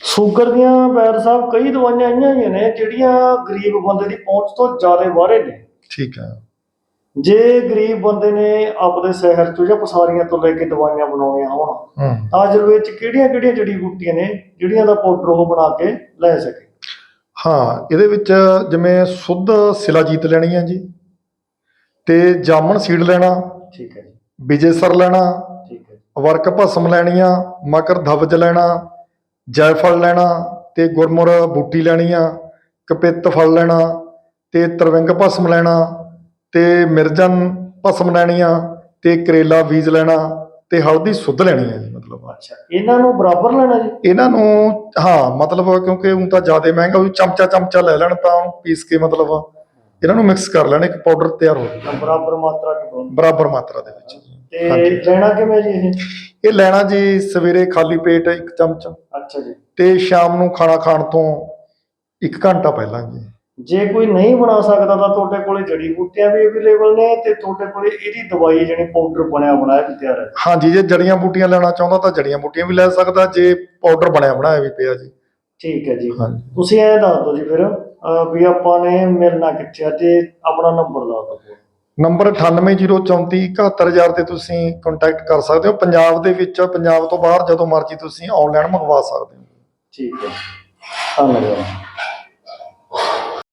Sugar ਦੀਆਂ ਵੈਦ ਸਾਹਿਬ ਕਈ ਦਵਾਈਆਂ ਆਈਆਂ ਹੋਈਆਂ ਨੇ ਜਿਹੜੀਆਂ ਗਰੀਬ ਬੰਦੇ ਦੀ ਪਹੁੰਚ ਤੋਂ ਜ਼ਿਆਦਾ ਬਾਹਰੇ ਨੇ। ਠੀਕ ਹੈ। ਜੇ ਗਰੀਬ ਬੰਦੇ ਨੇ ਆਪਦੇ ਸ਼ਹਿਰ ਤੋਂ ਜਾਂ ਪਸਾਰੀਆਂ ਤੋਂ ਲੈ ਕੇ ਦਵਾਈਆਂ ਬਣਾਉਣੀਆਂ ਹੋਣ ਹੂੰ। ਤਾਂ ਅਜਲ ਵਿੱਚ ਕਿਹੜੀਆਂ ਕਿਹੜੀਆਂ ਜੜੀ ਬੂਟੀਆਂ ਨੇ ਜਿਹੜੀਆਂ ਦਾ ਪਾਊਡਰ ਉਹ ਬਣਾ ਕੇ ਲੈ ਸਕੇ? ਹਾਂ ਇਹਦੇ ਵਿੱਚ ਜਿਵੇਂ ਸੁੱਧ ਸਿਲਾਜੀਤ ਲੈਣੀ ਹੈ ਜੀ ਤੇ ਜਾਮਣ ਸੀਡ ਲੈਣਾ ਠੀਕ ਹੈ ਜੀ। ਵਿਜੇਸਰ ਲੈਣਾ ਠੀਕ ਹੈ। ਵਰਕ ਭਸਮ ਲੈਣੀਆਂ ਮਕਰ ਧਵਜ ਲੈਣਾ ਜੈਫਲ ਲੈਣਾ ਤੇ ਗੁਰਮੁਰ ਬੂਟੀ ਲੈਣੀ ਆ ਕਪਿੱਤ ਫਲ ਲੈਣਾ ਤੇ ਤਰਵਿੰਗ ਭਸਮ ਲੈਣਾ ਤੇ ਮਿਰਜਨ ਭਸਮ ਲੈਣੀ ਆ ਤੇ ਕਰੇਲਾ ਬੀਜ ਲੈਣਾ ਤੇ ਹਲਦੀ ਸੁੱਧ ਲੈਣੀ ਹੈ ਜੀ ਮਤਲਬ ਅੱਛਾ ਇਹਨਾਂ ਨੂੰ ਬਰਾਬਰ ਲੈਣਾ ਜੀ ਇਹਨਾਂ ਨੂੰ ਹਾਂ ਮਤਲਬ ਕਿਉਂਕਿ ਉਹ ਤਾਂ ਜ਼ਿਆਦਾ ਮਹਿੰਗਾ ਉਹ ਚਮਚਾ ਚਮਚਾ ਲੈ ਲੈਣ ਤਾਂ ਉਹਨੂੰ ਪੀਸ ਕੇ ਮਤਲਬ ਇਹਨਾਂ ਨੂੰ ਮਿਕਸ ਕਰ ਲੈਣ ਇੱਕ ਪਾਊਡਰ ਤਿਆਰ ਹੋ ਜਾਊਗਾ ਬਰਾਬਰ ਮਾਤਰਾ ਚ। ਬਰਾਬਰ ਮਾਤਰਾ ਦੇ ਵਿੱਚ। ਤੇ ਹਾਂਜੀ। ਲੈਣਾ ਕਿਵੇਂ ਜੀ ਇਹ? ਇਹ ਲੈਣਾ ਜੀ ਸਵੇਰੇ ਖਾਲੀ ਪੇਟ ਇੱਕ ਚਮਚ। ਅੱਛਾ ਜੀ। ਤੇ ਸ਼ਾਮ ਨੂੰ ਖਾਣਾ ਖਾਣ ਤੋਂ 1 ਘੰਟਾ ਪਹਿਲਾਂ ਜੀ। ਜੇ ਕੋਈ ਨਹੀਂ ਬਣਾ ਸਕਦਾ ਤਾਂ ਤੁਹਾਡੇ ਕੋਲੇ ਜੜੀ ਬੂਟੀਆਂ ਵੀ ਅਵੇਲੇਬਲ ਨੇ ਤੇ ਤੁਹਾਡੇ ਕੋਲੇ ਇਹਦੀ ਦਵਾਈ ਜਿਹੜੀ ਪਾਊਡਰ ਬਣਿਆ ਬਣਾਇਆ ਵੀ ਤਿਆਰ ਹੈ। ਹਾਂਜੀ ਜੇ ਜੜੀਆਂ ਬੂਟੀਆਂ ਲੈਣਾ ਚਾਹੁੰਦਾ ਤਾਂ ਜੜੀਆਂ ਬੂਟੀਆਂ ਵੀ ਲੈ ਸਕਦਾ ਜੇ ਪਾਊਡਰ ਬਣਿਆ ਬਣਾਇਆ ਵੀ ਪਿਆ ਜੀ। ਠੀਕ ਹੈ ਜੀ। ਹਾਂਜੀ। ਤੁਸੀਂ ਐਂ ਦੱਸ ਦਿਓ ਜੀ ਫਿਰ ਅਹ ਵੀ ਆਪਾਂ ਨੇ ਮਿਲਣਾ ਕਿੱਥੇ ਆ ਤੇ ਆਪਣਾ ਨੰਬਰ ਦੱਸ ਦਿਓ। ਨੰਬਰ 9804471000 ਤੇ ਤੁਸੀਂ ਕੰਟੈਕਟ ਕਰ ਸਕਦੇ ਹੋ। ਪੰਜਾਬ ਦੇ ਵਿੱਚ, ਪੰਜਾਬ ਤੋਂ ਬਾਹਰ ਜਦੋਂ ਮਰਜ਼ੀ ਤੁਸੀਂ ਆਨਲਾਈਨ ਮੰਗਵਾ ਸਕਦੇ ਹੋ। ਠੀਕ ਹੈ। ਧੰਨਵਾਦ।